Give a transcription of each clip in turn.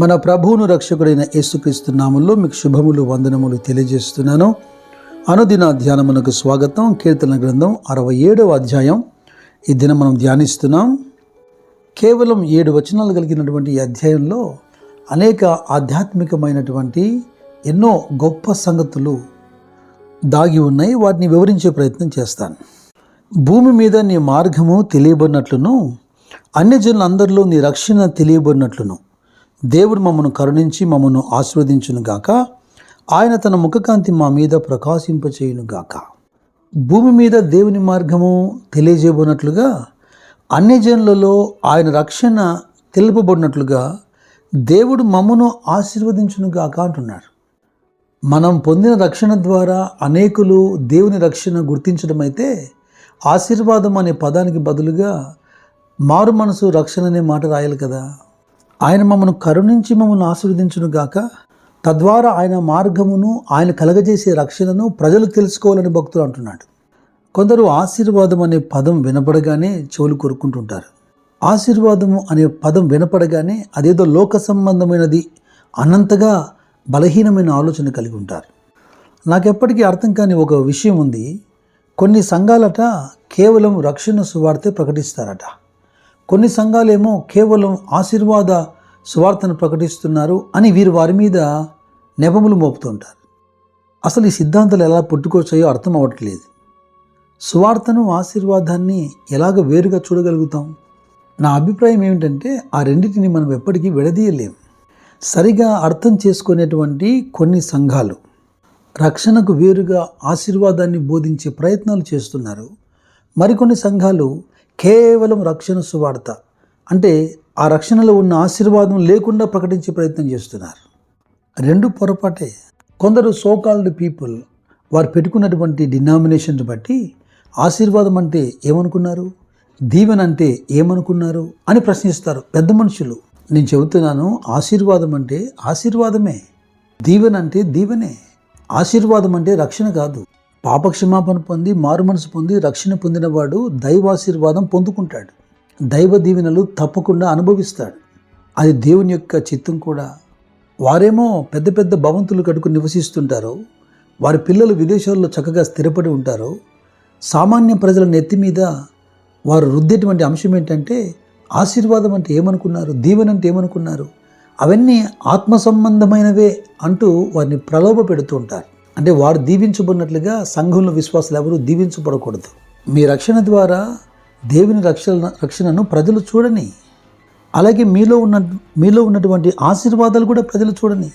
మన ప్రభువును రక్షకుడైన యేసుక్రీస్తు నామంలో మీకు శుభములు వందనములు తెలియజేస్తున్నాను. అనుదిన ధ్యానమునకు స్వాగతం. కీర్తన గ్రంథం అరవై ఏడవ అధ్యాయం. ఈ దినం మనం ధ్యానిస్తున్నాం. కేవలం ఏడు వచనాలు కలిగినటువంటి ఈ అధ్యాయంలో అనేక ఆధ్యాత్మికమైనటువంటి ఎన్నో గొప్ప సంగతులు దాగి ఉన్నాయి. వాటిని వివరించే ప్రయత్నం చేస్తాను. భూమి మీద నీ మార్గము తెలియబడినట్లును అన్యజనులందరిలో నీ రక్షణ తెలియబడినట్లును. దేవుడు మమ్మను కరుణించి మమ్మను ఆశీర్వదించునుగాక. ఆయన తన ముఖకాంతి మా మీద ప్రకాశింపచేయునుగాక. భూమి మీద దేవుని మార్గము తెలియజేబున్నట్లుగా అన్ని జనులలో ఆయన రక్షణ తెలుపబడినట్లుగా దేవుడు మమ్మను ఆశీర్వదించునుగాక అంటున్నాడు. మనం పొందిన రక్షణ ద్వారా అనేకులు దేవుని రక్షణ గుర్తించడం అయితే ఆశీర్వాదం అనే పదానికి బదులుగా మారు మనసు రక్షణ అనే మాట రాయాలి కదా. ఆయన మమ్మను కరుణించి మమ్మల్ని ఆశీర్వదించును గాక. తద్వారా ఆయన మార్గమును ఆయన కలగజేసే రక్షణను ప్రజలు తెలుసుకోవాలని భక్తులు అంటున్నాడు. కొందరు ఆశీర్వాదం అనే పదం వినపడగానే చెవులు కొరుక్కుంటుంటారు. ఆశీర్వాదము అనే పదం వినపడగానే అదేదో లోక సంబంధమైనది అనంతగా బలహీనమైన ఆలోచన కలిగి ఉంటారు. నాకెప్పటికీ అర్థం కాని ఒక విషయం ఉంది. కొన్ని సంఘాలట కేవలం రక్షణ సువార్తే ప్రకటిస్తారట. కొన్ని సంఘాలేమో కేవలం ఆశీర్వాద సువార్తను ప్రకటిస్తున్నారు అని వీరు వారి మీద నెపములు మోపుతుంటారు. అసలు ఈ సిద్ధాంతాలు ఎలా పుట్టుకొచ్చాయో అర్థం అవ్వట్లేదు. సువార్తను ఆశీర్వాదాన్ని ఎలాగ వేరుగా చూడగలుగుతాం? నా అభిప్రాయం ఏమిటంటే ఆ రెండింటిని మనం ఎప్పటికీ విడదీయలేం సరిగా అర్థం చేసుకునేటువంటి కొన్ని సంఘాలు రక్షణకు వేరుగా ఆశీర్వాదాన్ని బోధించే ప్రయత్నాలు చేస్తున్నారు. మరికొన్ని సంఘాలు కేవలం రక్షణ సువార్త. అంటే ఆ రక్షణలో ఉన్న ఆశీర్వాదం లేకుండా ప్రకటించే ప్రయత్నం చేస్తున్నారు. రెండు పొరపాటే. కొందరు సోకాల్డ్ పీపుల్ వారు పెట్టుకున్నటువంటి డినామినేషన్ బట్టి ఆశీర్వాదం అంటే ఏమనుకున్నారు? దీవెన అంటే ఏమనుకున్నారు? అని ప్రశ్నిస్తారు పెద్ద మనుషులు. నేను చెబుతున్నాను ఆశీర్వాదం అంటే ఆశీర్వాదమే. దీవెన అంటే దీవెనే. ఆశీర్వాదం అంటే రక్షణ కాదు. పాపక్షమాపణ పొంది మారు మనసు పొంది రక్షణ పొందినవాడు దైవాశీర్వాదం పొందుకుంటాడు. దైవ దీవెనలు తప్పకుండా అనుభవిస్తాడు. అది దేవుని యొక్క చిత్తం కూడా. వారేమో పెద్ద పెద్ద భవంతులు కట్టుకుని నివసిస్తుంటారు వారి పిల్లలు విదేశాల్లో చక్కగా స్థిరపడి ఉంటారు సామాన్య ప్రజల నెత్తి మీద వారు రుద్దేటువంటి అంశం ఏంటంటే ఆశీర్వాదం అంటే ఏమనుకున్నారు? దీవెన అంటే ఏమనుకున్నారు? అవన్నీ ఆత్మ సంబంధమైనవే అంటూ వారిని ప్రలోభ పెడుతూ ఉంటారు. అంటే వారు దీవించబడినట్లుగా సంఘంలో విశ్వాసాలు ఎవరు దీవించబడకూడదు. మీ రక్షణ ద్వారా దేవుని రక్షణ రక్షణను ప్రజలు చూడని అలాగే మీలో ఉన్న మీలో ఉన్నటువంటి ఆశీర్వాదాలు కూడా ప్రజలు చూడని.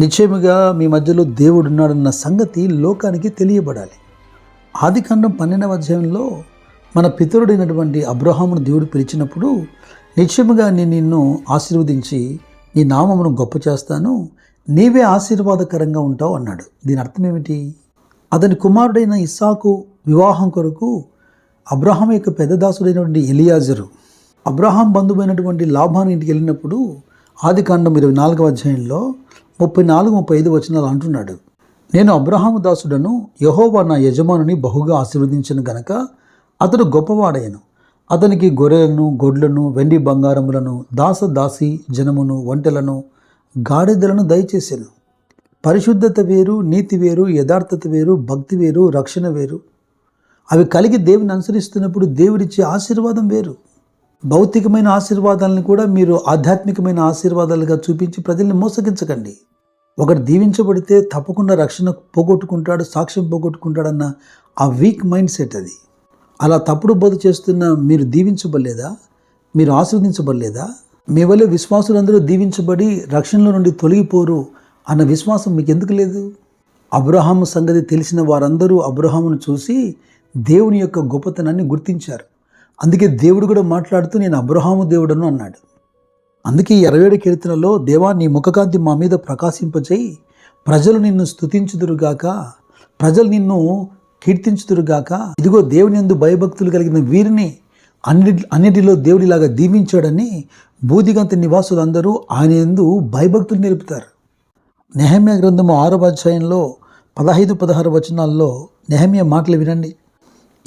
నిశ్చయముగా మీ మధ్యలో దేవుడు ఉన్నాడన్న సంగతి లోకానికి తెలియబడాలి. ఆదికాండం పన్నెండవ అధ్యాయంలో మన పితరుడైనటువంటి అబ్రహామును దేవుడు పిలిచినప్పుడు నిశ్చయముగా నేను నిన్ను ఆశీర్వదించి నీ నామమును గొప్ప చేస్తాను నీవే ఆశీర్వాదకరంగా ఉంటావు అన్నాడు. దీని అర్థం ఏమిటి? అతని కుమారుడైన ఇస్సాకు వివాహం కొరకు అబ్రహాం యొక్క పెద్ద దాసుడైనటువంటి ఎలియాజరు అబ్రహాం బంధువైనటువంటి లాభాన్ ఇంటికి వెళ్ళినప్పుడు ఆది కాండం ఇరవై నాలుగవ అధ్యాయంలో ముప్పై నాలుగు ముప్పై ఐదు వచనాలు అంటున్నాడు. నేను అబ్రహాము దాసుడను యహోవా నా యజమానుని బహుగా ఆశీర్వదించను గనక అతడు గొప్పవాడయ్యను. అతనికి గొర్రెలను గొడ్లను వెండి బంగారములను దాస దాసి జనమును ఒంటెలను గాడిదలను దయచేశాను. పరిశుద్ధత వేరు నీతి వేరు యథార్థత వేరు భక్తి వేరు రక్షణ వేరు. అవి కలిగి దేవుని అనుసరిస్తున్నప్పుడు దేవుడిచ్చే ఆశీర్వాదం వేరు. భౌతికమైన ఆశీర్వాదాలను కూడా మీరు ఆధ్యాత్మికమైన ఆశీర్వాదాలుగా చూపించి ప్రజల్ని మోసగించకండి. ఒకటి దీవించబడితే తప్పకుండా రక్షణ పోగొట్టుకుంటాడు సాక్ష్యం పోగొట్టుకుంటాడన్న ఆ వీక్ మైండ్ సెట్ అది. అలా తప్పుడు బోధ చేస్తున్న మీరు దీవించబడలేదా? మీరు ఆస్వాదించబడలేదా? మీ వల్ల విశ్వాసులందరూ దీవించబడి రక్షణలో నుండి తొలగిపోరు అన్న విశ్వాసం మీకు ఎందుకు లేదు? అబ్రహాము సంగతి తెలిసిన వారందరూ అబ్రహామును చూసి దేవుని యొక్క గొప్పతనాన్ని గుర్తించారు. అందుకే దేవుడు కూడా మాట్లాడుతూ నేను అబ్రహాము దేవుడను అన్నాడు. అందుకే ఇరవై ఏడు కీర్తనలో దేవా నీ ముఖకాంతి మా మీద ప్రకాశింపచేయి ప్రజలు నిన్ను స్తుతించుదురుగాక ప్రజలు నిన్ను కీర్తించుదురుగాక ఇదిగో దేవుని ఎందు భయభక్తులు కలిగిన వీరిని అన్నిటి అన్నిటిలో దేవుడిలాగా దీవించాడని బూదిగంత నివాసులందరూ ఆయన ఎందు భయభక్తులు నిలుపుతారు. నెహమ్య గ్రంథము ఆరో అధ్యాయంలో పదహైదు పదహారు వచనాల్లో నెహమ్య మాటలు వినండి.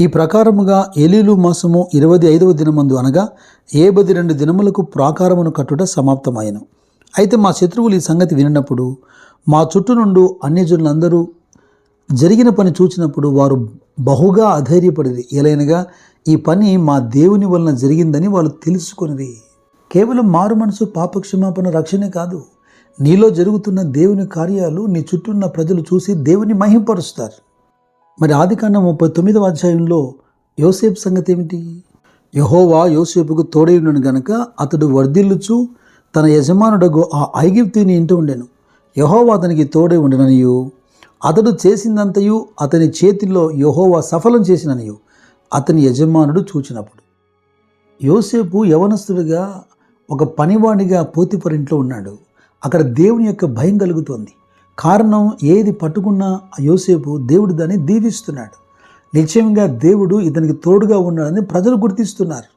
ఈ ప్రకారముగా ఏలీలు మాసము ఇరవై ఐదవ దినమందు అనగా ఏబది రెండు దినములకు ప్రాకారమును కట్టుట సమాప్తమాయను. అయితే మా శత్రువులు ఈ సంగతి వినినప్పుడు మా చుట్టూ నుండి అన్యజనులందరూ జరిగిన పని చూచినప్పుడు వారు బహుగా అధైర్యపడింది. ఎలైనగా ఈ పని మా దేవుని వలన జరిగిందని వాళ్ళు తెలుసుకున్నది కేవలం మారు మనసు పాపక్షమాపణ రక్షణే కాదు. నీలో జరుగుతున్న దేవుని కార్యాలు నీ చుట్టూ ఉన్న ప్రజలు చూసి దేవుని మహింపరుస్తారు. మరి ఆదికాండం ముప్పై తొమ్మిదవ అధ్యాయంలో యోసేపు సంగతి ఏమిటి? యహోవా యోసేపుకు తోడై ఉన్నాను గనక అతడు వర్ధిల్లుచు తన యజమానుడగు ఆ ఐగిప్తిని ఇంటి ఉండెను. యహోవా అతనికి తోడై ఉండననియు? అతడు చేసిందంతయు అతని చేతిలో యహోవా సఫలం చేసిననియు అతని యజమానుడు చూచినప్పుడు. యోసేపు యవనస్తుడిగా ఒక పనివాణిగా పోతిపరింట్లో ఉన్నాడు. అక్కడ దేవుని యొక్క భయం కలుగుతోంది. కారణం ఏది పట్టుకున్నా ఆ యోసేపు దేవుడు దాన్ని దీవిస్తున్నాడు. నిశ్చయంగా దేవుడు ఇతనికి తోడుగా ఉన్నాడని ప్రజలు గుర్తిస్తున్నారు.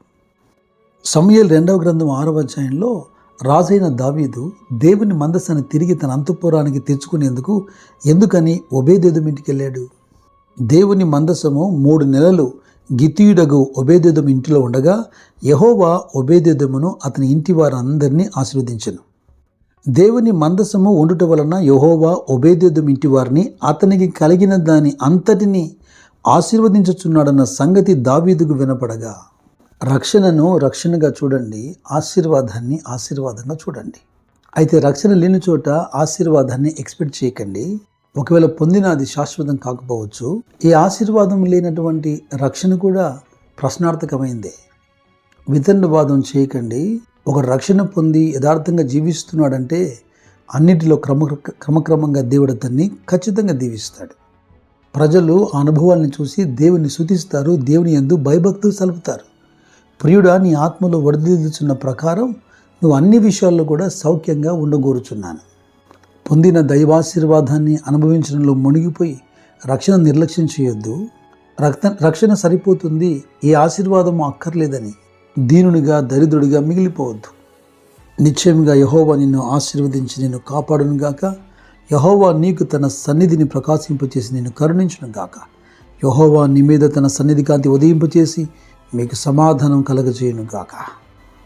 సమయల్ రెండవ గ్రంథం ఆరవ అధ్యాయంలో రాజైన దావీదు దేవుని మందసాన్ని తిరిగి తన అంతఃపురానికి తెచ్చుకునేందుకు ఎందుకని ఒబేదేదం ఇంటికి వెళ్ళాడు? దేవుని మందసము మూడు నెలలు గితీయుడగు ఒబేదేదం ఇంటిలో ఉండగా యహోవా ఒబేదేదమును అతని ఇంటి వారందరినీ ఆశీర్వదించను. దేవుని మందసము ఉండుట వలన యహోవా ఒబేదేదం ఇంటి వారిని అతనికి కలిగిన దాని అంతటిని ఆశీర్వదించుచున్నాడన్న సంగతి దావీదుకు వినపడగా. రక్షణను రక్షణగా చూడండి ఆశీర్వాదాన్ని ఆశీర్వాదంగా చూడండి. అయితే రక్షణ లేని చోట ఆశీర్వాదాన్ని ఎక్స్పెక్ట్ చేయకండి. ఒకవేళ పొందిన అది శాశ్వతం కాకపోవచ్చు. ఈ ఆశీర్వాదం లేనటువంటి రక్షణ కూడా ప్రశ్నార్థకమైందే. వితండవాదం చేయకండి. ఒక రక్షణ పొంది యథార్థంగా జీవిస్తున్నాడంటే అన్నిటిలో క్రమ క్రమక్రమంగా దేవుడు అతన్ని ఖచ్చితంగా దీవిస్తాడు. ప్రజలు ఆ అనుభవాల్ని చూసి దేవుని శుతిస్తారు దేవుని ఎందు భయభక్తులు సలుపుతారు. ప్రియుడా నీ ఆత్మలో వడదిల్చున్న ప్రకారం నువ్వు అన్ని విషయాల్లో కూడా సౌఖ్యంగా ఉండగోరుచున్నాను. పొందిన దైవాశీర్వాదాన్ని అనుభవించడంలో మునిగిపోయి రక్షణ నిర్లక్ష్యం చేయొద్దు. రక్త రక్షణ సరిపోతుంది. ఏ ఆశీర్వాదము అక్కర్లేదని దీనునిగా దరిద్రుడిగా మిగిలిపోవద్దు. నిశ్చయంగా యహోవా నిన్ను ఆశీర్వదించి నిన్ను కాపాడునుగాక యహోవా నీకు తన సన్నిధిని ప్రకాశింపచేసి నిన్ను కరుణించునుగాక యహోవా నీ మీద తన సన్నిధి కాంతి ఉదయింపచేసి మీకు సమాధానం కలగజేయును గాక.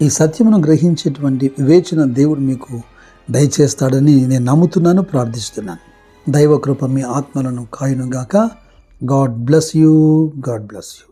ఈ సత్యమును గ్రహించేటువంటి వివేచన దేవుడు మీకు దయచేస్తాడని నేను నమ్ముతున్నాను ప్రార్థిస్తున్నాను. దైవ కృప మీ ఆత్మలను కాయునుగాక God bless you. God bless you.